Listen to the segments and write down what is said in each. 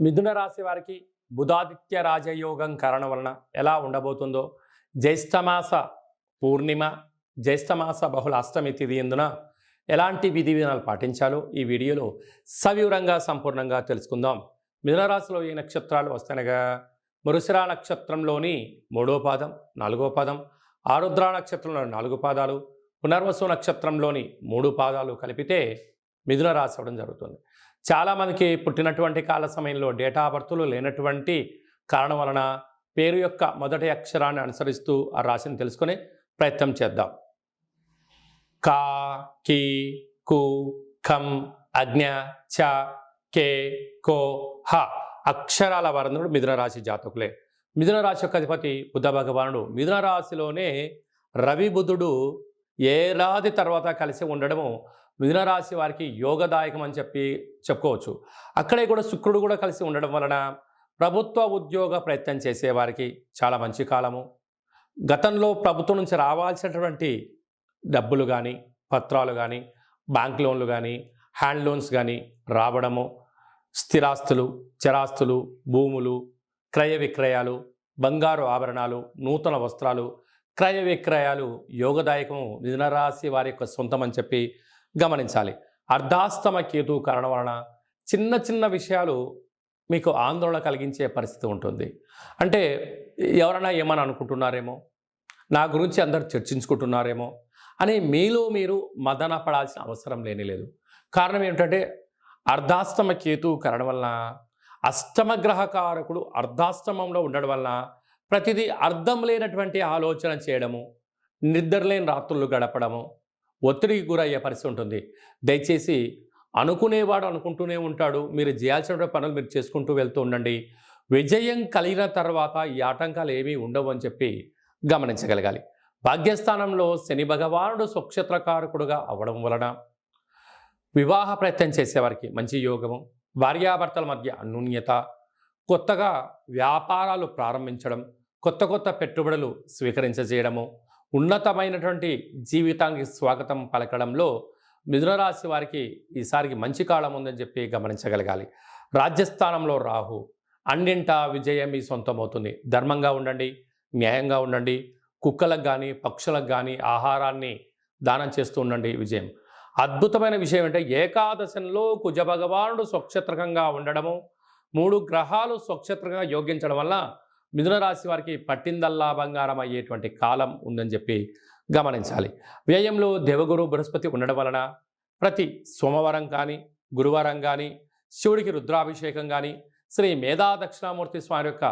మిథున రాశి వారికి బుధాదిత్య రాజయోగం కారణం వలన ఎలా ఉండబోతుందో జ్యేష్ఠమాస పూర్ణిమ జ్యేష్ఠమాస బహుళ అష్టమి తిథి ఎందున ఎలాంటి విధి విధానాలు పాటించాలో ఈ వీడియోలో సవివరంగా సంపూర్ణంగా తెలుసుకుందాం. మిథునరాశిలో ఏ నక్షత్రాలు వస్తాయనగా? మరుసరా నక్షత్రంలోని మూడో పాదం నాలుగో పాదం ఆరుద్ర నక్షత్రంలోని నాలుగు పాదాలు పునర్వసు నక్షత్రంలోని మూడు పాదాలు కలిపితే మిథున రాశి అవ్వడం జరుగుతుంది. చాలామందికి పుట్టినటువంటి కాల సమయంలో డేటా బర్తులు లేనటువంటి కారణం వలన పేరు యొక్క మొదటి అక్షరాన్ని అనుసరిస్తూ ఆ రాశిని తెలుసుకునే ప్రయత్నం చేద్దాం. కా కి కు ఖం అజ్ఞ చ కే కో హ అక్షరాల వరంధుడు మిథున రాశి జాతకులే. మిథున రాశి యొక్క అధిపతి బుద్ధ భగవానుడు. మిథున రాశిలోనే రవి బుధుడు ఏడాది తర్వాత కలిసి ఉండడము మిథునరాశి వారికి యోగదాయకం అని చెప్పి చెప్పుకోవచ్చు. అక్కడే కూడా శుక్రుడు కూడా కలిసి ఉండడం వలన ప్రభుత్వ ఉద్యోగ ప్రయత్నం చేసేవారికి చాలా మంచి కాలము. గతంలో ప్రభుత్వం నుంచి రావాల్సినటువంటి డబ్బులు కానీ పత్రాలు కానీ బ్యాంక్ లోన్లు కానీ హ్యాండ్ లోన్స్ కానీ రావడము. స్థిరాస్తులు చరాస్తులు భూములు క్రయ విక్రయాలు బంగారు ఆభరణాలు నూతన వస్త్రాలు క్రయ విక్రయాలు యోగదాయకము మిథునరాశి వారి యొక్క సొంతం అని చెప్పి గమనించాలి. అర్ధాస్తమ కేతు కారణం వలన చిన్న చిన్న విషయాలు మీకు ఆందోళన కలిగించే పరిస్థితి ఉంటుంది. అంటే ఎవరైనా ఏమని అనుకుంటున్నారేమో నా గురించి అందరు చర్చించుకుంటున్నారేమో అని మీలో మీరు మదన పడాల్సిన అవసరం లేని లేదు. కారణం ఏమిటంటే అర్ధాస్తమ కేతు కరణం వలన అష్టమగ్రహకారకుడు అర్ధాష్టమంలో ఉండడం వలన ప్రతిదీ అర్థం లేనటువంటి ఆలోచన చేయడము నిద్రలేని రాత్రులు గడపడము ఒత్తిడికి గురయ్యే పరిస్థితి ఉంటుంది. దయచేసి అనుకునేవాడు అనుకుంటూనే ఉంటాడు. మీరు చేయాల్సిన పనులు మీరు చేసుకుంటూ వెళ్తూ ఉండండి. విజయం కలిగిన తర్వాత ఈ ఆటంకాలు ఏమీ ఉండవు అని చెప్పి గమనించగలగాలి. భాగ్యస్థానంలో శని భగవానుడు స్వక్షేత్రకారకుడుగా అవ్వడం వలన వివాహ ప్రయత్నం చేసేవారికి మంచి యోగము భార్యాభర్తల మధ్య అన్యూన్యత కొత్తగా వ్యాపారాలు ప్రారంభించడం కొత్త కొత్త పెట్టుబడులు స్వీకరించజేయడము ఉన్నతమైనటువంటి జీవితానికి స్వాగతం పలకడంలో మిథునరాశి వారికి ఈసారికి మంచి కాలం ఉందని చెప్పి గమనించగలగాలి. రాజ్యస్థానంలో రాహు అన్నింటా విజయం మీ సొంతమవుతుంది. ధర్మంగా ఉండండి న్యాయంగా ఉండండి కుక్కలకు కానీ పక్షులకు కానీ ఆహారాన్ని దానం చేస్తూ ఉండండి విజయం. అద్భుతమైన విషయం అంటే ఏకాదశంలో కుజ భగవానుడు స్వక్షత్రకంగా ఉండడము మూడు గ్రహాలు స్వక్షత్రంగా యోగించడం వల్ల మిథున రాశి వారికి పట్టిందల్లా బంగారం అయ్యేటువంటి కాలం ఉందని చెప్పి గమనించాలి. వ్యయంలో దేవగురు బృహస్పతి ఉండడం వలన ప్రతి సోమవారం కానీ గురువారం కానీ శివుడికి రుద్రాభిషేకం కానీ శ్రీ మేధా దక్షిణామూర్తి స్వామి యొక్క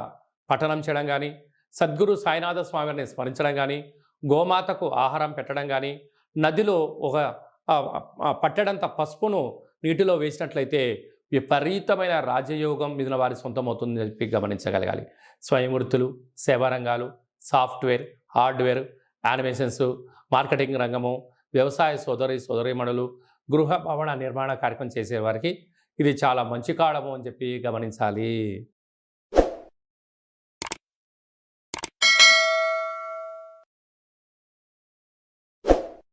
పఠనం చేయడం కానీ సద్గురు సాయినాథ స్వామిని స్మరించడం కానీ గోమాతకు ఆహారం పెట్టడం కానీ నదిలో ఒక పట్టడంత పసుపును నీటిలో వేసినట్లయితే విపరీతమైన రాజయోగం మిగిలిన వారి సొంతమవుతుందని చెప్పి గమనించగలగాలి. స్వయంవృత్తులు సేవారంగాలు సాఫ్ట్వేర్ హార్డ్వేర్ యానిమేషన్స్ మార్కెటింగ్ రంగము వ్యవసాయ సోదరి సోదరీమణులు గృహ భవన నిర్మాణ కార్యక్రమం చేసేవారికి ఇది చాలా మంచి కాలము అని చెప్పి గమనించాలి.